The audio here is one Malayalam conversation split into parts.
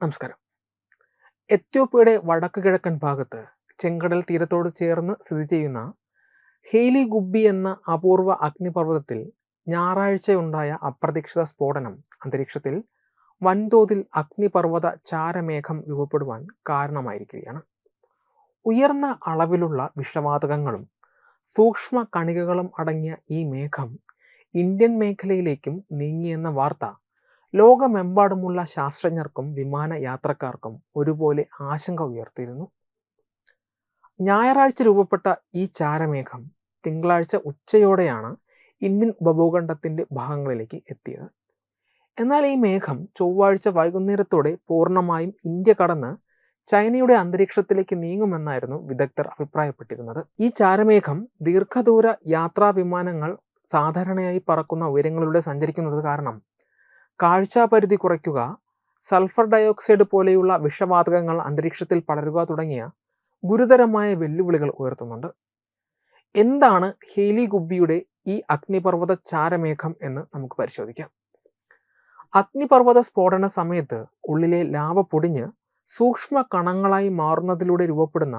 നമസ്കാരം. എത്യോപ്യയുടെ വടക്കു കിഴക്കൻ ഭാഗത്ത് ചെങ്കടൽ തീരത്തോട് ചേർന്ന് സ്ഥിതി ചെയ്യുന്ന ഹെയ്ലി ഗുബി എന്ന അപൂർവ അഗ്നിപർവതത്തിൽ ഞായറാഴ്ചയുണ്ടായ അപ്രതീക്ഷിത സ്ഫോടനം അന്തരീക്ഷത്തിൽ വൻതോതിൽ അഗ്നിപർവത ചാരമേഘം രൂപപ്പെടുവാൻ കാരണമായിരിക്കുകയാണ്. ഉയർന്ന അളവിലുള്ള വിഷവാതകങ്ങളും സൂക്ഷ്മ കണികകളും അടങ്ങിയ ഈ മേഘം ഇന്ത്യൻ മേഖലയിലേക്കും നീങ്ങിയെന്ന വാർത്ത ലോകമെമ്പാടുമുള്ള ശാസ്ത്രജ്ഞർക്കും വിമാന യാത്രക്കാർക്കും ഒരുപോലെ ആശങ്ക ഉയർത്തിയിരുന്നു. ഞായറാഴ്ച രൂപപ്പെട്ട ഈ ചാരമേഘം തിങ്കളാഴ്ച ഉച്ചയോടെയാണ് ഇന്ത്യൻ ഉപഭൂഖണ്ഡത്തിന്റെ ഭാഗങ്ങളിലേക്ക് എത്തിയത്. എന്നാൽ ഈ മേഘം ചൊവ്വാഴ്ച വൈകുന്നേരത്തോടെ പൂർണമായും ഇന്ത്യ കടന്ന് ചൈനയുടെ അന്തരീക്ഷത്തിലേക്ക് നീങ്ങുമെന്നായിരുന്നു വിദഗ്ധർ അഭിപ്രായപ്പെട്ടിരുന്നത്. ഈ ചാരമേഘം ദീർഘദൂര യാത്രാ വിമാനങ്ങൾ സാധാരണയായി പറക്കുന്ന ഉയരങ്ങളിലൂടെ സഞ്ചരിക്കുന്നത് കാരണം കാഴ്ചാപരിധി കുറയ്ക്കുക സൾഫർ ഡയോക്സൈഡ് പോലെയുള്ള വിഷവാതകങ്ങൾ അന്തരീക്ഷത്തിൽ പടരുക തുടങ്ങിയ ഗുരുതരമായ വെല്ലുവിളികൾ ഉയർത്തുന്നുണ്ട്. എന്താണ് ഹേലി ഗുബ്ബിയുടെ ഈ അഗ്നിപർവത ചാരമേഘം എന്ന് നമുക്ക് പരിശോധിക്കാം. അഗ്നിപർവത സ്ഫോടന സമയത്ത് ഉള്ളിലെ ലാവ പൊടിഞ്ഞ് സൂക്ഷ്മ കണങ്ങളായി മാറുന്നതിലൂടെ രൂപപ്പെടുന്ന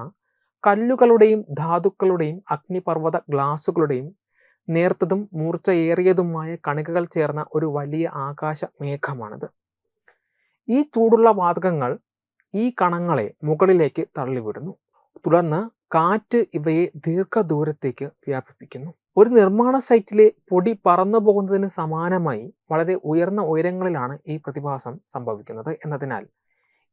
കല്ലുകളുടെയും ധാതുക്കളുടെയും അഗ്നിപർവത ഗ്ലാസുകളുടെയും നേർത്തതും മൂർച്ചയേറിയതുമായ കണികകൾ ചേർന്ന ഒരു വലിയ ആകാശ മേഘമാണിത്. ഈ ചൂടുള്ള വാതകങ്ങൾ ഈ കണങ്ങളെ മുകളിലേക്ക് തള്ളിവിടുന്നു. തുടർന്ന് കാറ്റ് ഇവയെ ദീർഘദൂരത്തേക്ക് വ്യാപിപ്പിക്കുന്നു. ഒരു നിർമ്മാണ സൈറ്റിലെ പൊടി പറന്നു പോകുന്നതിന് സമാനമായി വളരെ ഉയർന്ന ഉയരങ്ങളിലാണ് ഈ പ്രതിഭാസം സംഭവിക്കുന്നത് എന്നതിനാൽ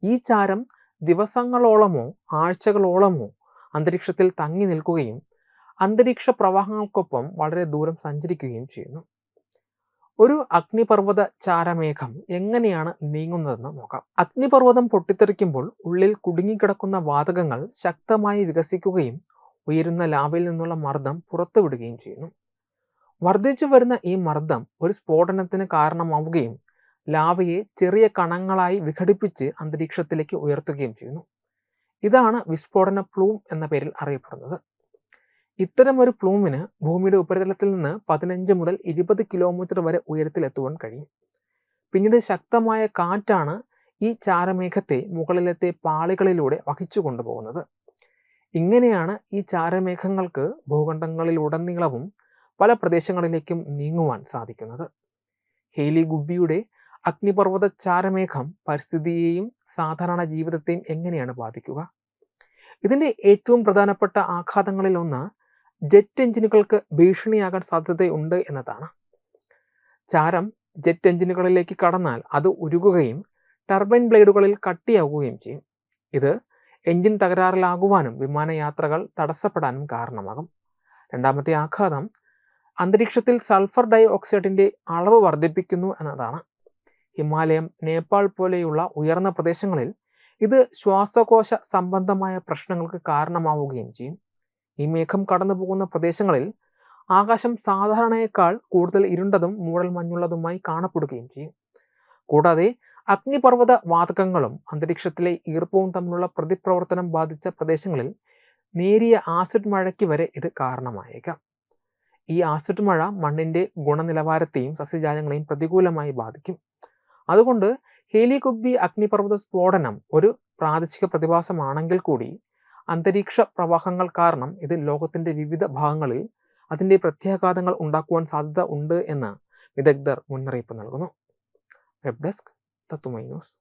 ഈ ചാരം ദിവസങ്ങളോളമോ ആഴ്ചകളോളമോ അന്തരീക്ഷത്തിൽ തങ്ങി നിൽക്കുകയും അന്തരീക്ഷ പ്രവാഹങ്ങൾക്കൊപ്പം വളരെ ദൂരം സഞ്ചരിക്കുകയും ചെയ്യുന്നു. ഒരു അഗ്നിപർവത ചാരമേഘം എങ്ങനെയാണ് നീങ്ങുന്നതെന്ന് നോക്കാം. അഗ്നിപർവതം പൊട്ടിത്തെറിക്കുമ്പോൾ ഉള്ളിൽ കുടുങ്ങിക്കിടക്കുന്ന വാതകങ്ങൾ ശക്തമായി വികസിക്കുകയും ഉയരുന്ന ലാവയിൽ നിന്നുള്ള മർദ്ദം പുറത്തുവിടുകയും ചെയ്യുന്നു. വർദ്ധിച്ചു വരുന്ന ഈ മർദ്ദം ഒരു സ്ഫോടനത്തിന് കാരണമാവുകയും ലാവയെ ചെറിയ കണങ്ങളായി വിഘടിപ്പിച്ച് അന്തരീക്ഷത്തിലേക്ക് ഉയർത്തുകയും ചെയ്യുന്നു. ഇതാണ് വിസ്ഫോടന പ്ലൂം എന്ന പേരിൽ അറിയപ്പെടുന്നത്. ഇത്തരം ഒരു പ്ലൂമിന് ഭൂമിയുടെ ഉപരിതലത്തിൽ നിന്ന് പതിനഞ്ച് മുതൽ ഇരുപത് കിലോമീറ്റർ വരെ ഉയരത്തിലെത്തുവാൻ കഴിയും. പിന്നീട് ശക്തമായ കാറ്റാണ് ഈ ചാരമേഘത്തെ മുകളിലത്തെ പാളികളിലൂടെ വഹിച്ചു കൊണ്ടുപോകുന്നത്. ഇങ്ങനെയാണ് ഈ ചാരമേഘങ്ങൾക്ക് ഭൂഖണ്ഡങ്ങളിലുടനീളവും പല പ്രദേശങ്ങളിലേക്കും നീങ്ങുവാൻ സാധിക്കുന്നത്. ഹേലി ഗുബിയുടെ അഗ്നിപർവത ചാരമേഘം പരിസ്ഥിതിയെയും സാധാരണ ജീവിതത്തെയും എങ്ങനെയാണ് ബാധിക്കുക? ഇതിന്റെ ഏറ്റവും പ്രധാനപ്പെട്ട ആഘാതങ്ങളിൽ ഒന്ന് ജെറ്റ് എഞ്ചിനുകൾക്ക് ഭീഷണിയാകാൻ സാധ്യതയുണ്ട് എന്നതാണ്. ചാരം ജെറ്റ് എഞ്ചിനുകളിലേക്ക് കടന്നാൽ അത് ഉരുകുകയും ടർബൈൻ ബ്ലേഡുകളിൽ കട്ടിയാവുകയും ചെയ്യും. ഇത് എഞ്ചിൻ തകരാറിലാകുവാനും വിമാനയാത്രകൾ തടസ്സപ്പെടാനും കാരണമാകും. രണ്ടാമത്തെ ആഘാതം അന്തരീക്ഷത്തിൽ സൾഫർ ഡൈ ഓക്സൈഡിന്റെ അളവ് വർദ്ധിപ്പിക്കുന്നു എന്നതാണ്. ഹിമാലയം നേപ്പാൾ പോലെയുള്ള ഉയർന്ന പ്രദേശങ്ങളിൽ ഇത് ശ്വാസകോശ സംബന്ധമായ പ്രശ്നങ്ങൾക്ക് കാരണമാവുകയും ചെയ്യും. ഈ മേഘം കടന്നു പോകുന്ന പ്രദേശങ്ങളിൽ ആകാശം സാധാരണയേക്കാൾ കൂടുതൽ ഇരുണ്ടതും മൂടൽ മഞ്ഞുള്ളതുമായി കാണപ്പെടുകയും ചെയ്യും. കൂടാതെ അഗ്നിപർവത വാതകങ്ങളും അന്തരീക്ഷത്തിലെ ഈർപ്പവും തമ്മിലുള്ള പ്രതിപ്രവർത്തനം ബാധിച്ച പ്രദേശങ്ങളിൽ നേരിയ ആസിഡ് മഴയ്ക്ക് വരെ ഇത് കാരണമായേക്കാം. ഈ ആസിഡ് മഴ മണ്ണിന്റെ ഗുണനിലവാരത്തെയും സസ്യജാലങ്ങളെയും പ്രതികൂലമായി ബാധിക്കും. അതുകൊണ്ട് ഹേലികുബി അഗ്നിപർവത സ്ഫോടനം ഒരു പ്രാദേശിക പ്രതിഭാസമാണെങ്കിൽ കൂടി അന്തരീക്ഷ പ്രവാഹങ്ങൾ കാരണം ഇത് ലോകത്തിന്റെ വിവിധ ഭാഗങ്ങളിൽ അതിന്റെ പ്രത്യാഘാതങ്ങൾ ഉണ്ടാക്കുവാൻ സാധ്യത ഉണ്ട് എന്ന് വിദഗ്ധർ മുന്നറിയിപ്പ് നൽകുന്നു. വെബ് ഡെസ്ക് തത്തുമൈ ന്യൂസ്